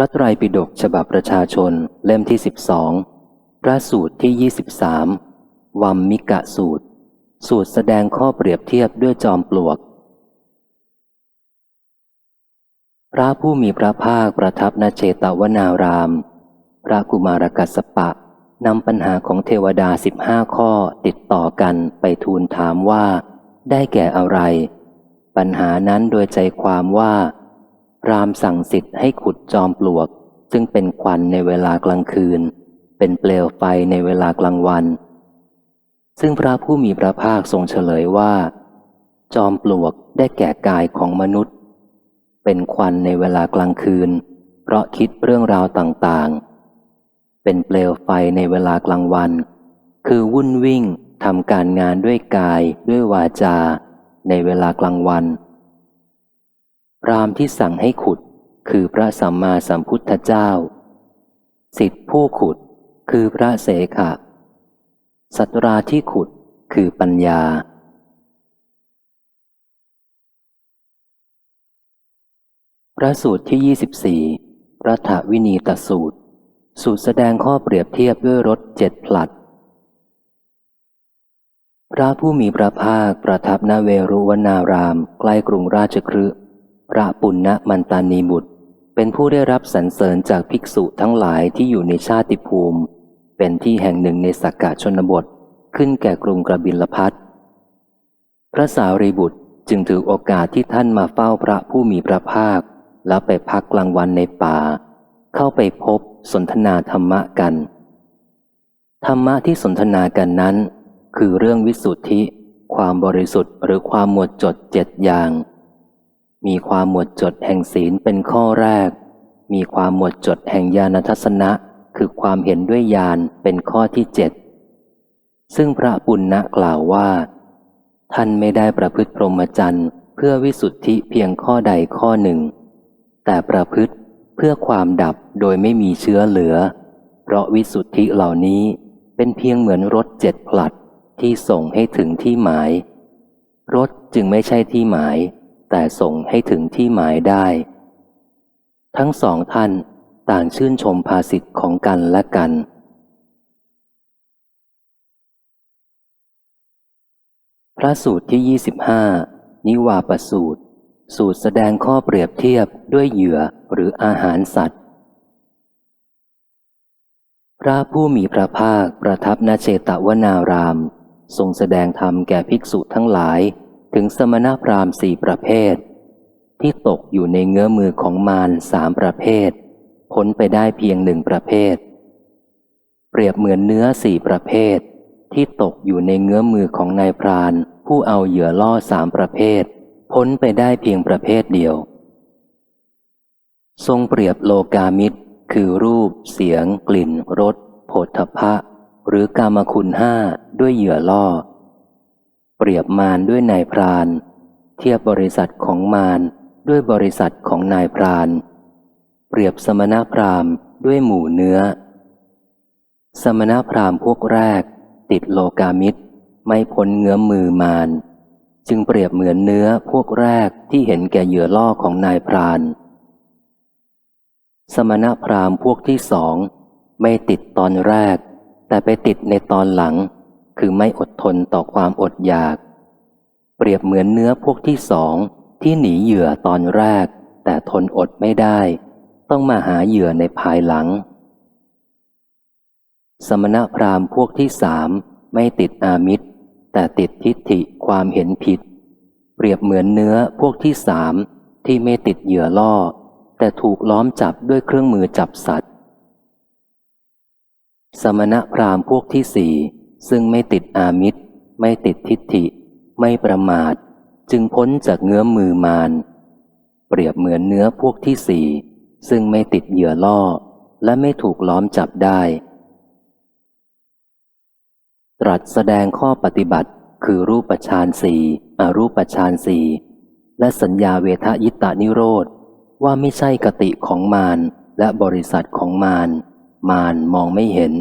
ระไตรปิฎกฉบับประชาชนเล่มที่สิบสองพระสูตรที่ยี่สิบสามวัมมิกะสูตร สูตรแสดงข้อเปรียบเทียบด้วยจอมปลวก พระผู้มีพระภาคประทับณเจตวนาราม พระกุมารกัสปะนำปัญหาของเทวดาสิบห้าข้อติดต่อกันไปทูลถามว่า ได้แก่อะไร ปัญหานั้นโดยใจความว่า รามสั่งสิทธิ์ให้ขุดจอมปลวก ซึ่งเป็นควันในเวลากลางคืน เป็นเปลวไฟในเวลากลางวัน ซึ่งพระผู้มีพระภาคทรงเฉลยว่า จอมปลวกได้แก่กายของมนุษย์ เป็นควันในเวลากลางคืน เพราะคิดเรื่องราวต่างๆ เป็นเปลวไฟในเวลากลางวัน คือวุ่นวิ่งทำการงานด้วยกายด้วยวาจา ในเวลากลางวัน พรามที่สั่งให้ขุดคือพระสัมมาสัมพุทธเจ้า สิทธิผู้ขุดคือพระเสขะ สัตราที่ขุดคือปัญญา พระสูตรที่ 24รัฐวินีตสูตร สูตรแสดงข้อเปรียบเทียบด้วยรถเจ็ดผลัด พระผู้มีพระภาคประทับณเวรุวนารามใกล้กรุงราชครื พระปุณณมันตานีบุตร เป็นผู้ได้รับสรรเสริญจากภิกษุทั้งหลายที่อยู่ในชาติภูมิ เป็นที่แห่งหนึ่งในสักกะชนบท ขึ้นแก่กรุงกระบิลพัทพระสารีบุตรจึงถือโอกาสที่ท่านมาเฝ้าพระผู้มีพระภาค แล้วไปพักกลางวันในป่า เข้าไปพบสนทนาธรรมะกัน ธรรมะที่สนทนากันนั้น คือเรื่องวิสุทธิ ความบริสุทธิ์หรือความหมวดจดเจ็ดอย่าง มีความหมวดจดแห่งศีลเป็นข้อแรก มีความหมวดจดแห่งญาณทัศนะ คือความเห็นด้วยญาณเป็นข้อที่เจ็ดซึ่งพระปุณณะกล่าวว่า ท่านไม่ได้ประพฤติพรหมจรรย์เพื่อวิสุทธิเพียงข้อใดข้อหนึ่ง แต่ประพฤติเพื่อความดับโดยไม่มีเชื้อเหลือ เพราะวิสุทธิเหล่านี้เป็นเพียงเหมือนรถเจ็ดผลัดที่ส่งให้ถึงที่หมาย รถจึงไม่ใช่ที่หมาย แต่ส่งให้ถึงที่หมายได้ ทั้งสองท่านต่างชื่นชมภาสิทธิ์ของกันและกัน พระสูตรที่ 25 นิวาปสูตร สูตรแสดงข้อเปรียบเทียบด้วยเหยื่อหรืออาหารสัตว์ พระผู้มีพระภาคประทับณเชตวนาราม ทรงแสดงธรรมแก่ภิกษุทั้งหลาย ถึงสมณพราหมณ์สี่ประเภท ที่ตกอยู่ในเงื้อมือของมารสามประเภท พ้นไปได้เพียงหนึ่งประเภท เปรียบเหมือนเนื้อสี่ประเภท ที่ตกอยู่ในเงื้อมือของนายพรานผู้เอาเหยื่อล่อสามประเภท พ้นไปได้เพียงประเภทเดียว ทรงเปรียบโลกามิตร คือรูป เสียง กลิ่นรสโผฏฐพะ หรือกามคุณห้าด้วยเหยื่อล่อ เปรียบมารด้วยนายพราน เทียบบริษัทของมารด้วยบริษัทของนายพราน เปรียบสมณพราหมณ์ด้วยหมู่เนื้อ สมณพราหมณ์พวกแรก ติดโลกามิตร ไม่พ้นเงื้อมมือมารจึงเปรียบเหมือนเนื้อพวกแรกที่เห็นแก่เหยื่อล่อของนายพราน สมณพราหมณ์พวกที่สองไม่ติดตอนแรก แต่ไปติดในตอนหลัง คือไม่อดทนต่อความอดอยาก เปรียบเหมือนเนื้อพวกที่สองที่หนีเหยื่อตอนแรก แต่ทนอดไม่ได้ ต้องมาหาเหยื่อในภายหลัง สมณพราหมณ์พวกที่สามไม่ติดอามิตร แต่ติดทิฏฐิความเห็นผิด เปรียบเหมือนเนื้อพวกที่สามที่ไม่ติดเหยื่อล่อ แต่ถูกล้อมจับด้วยเครื่องมือจับสัตว์ สมณพราหมณ์พวกที่สี่ ซึ่งไม่ติดอามิตร ไม่ติดทิฏฐิ ไม่ประมาท จึงพ้นจากเงื้อมือมาร เปรียบเหมือนเนื้อพวกที่สี่ ซึ่งไม่ติดเหยื่อล่อ และไม่ถูกล้อมจับได้ ตรัสแสดงข้อปฏิบัติ คือรูปฌานสี่อรูปฌานสี่และสัญญาเวทยิตานิโรธ ว่าไม่ใช่กติของมารและบริษัทของมาร มารมองไม่เห็น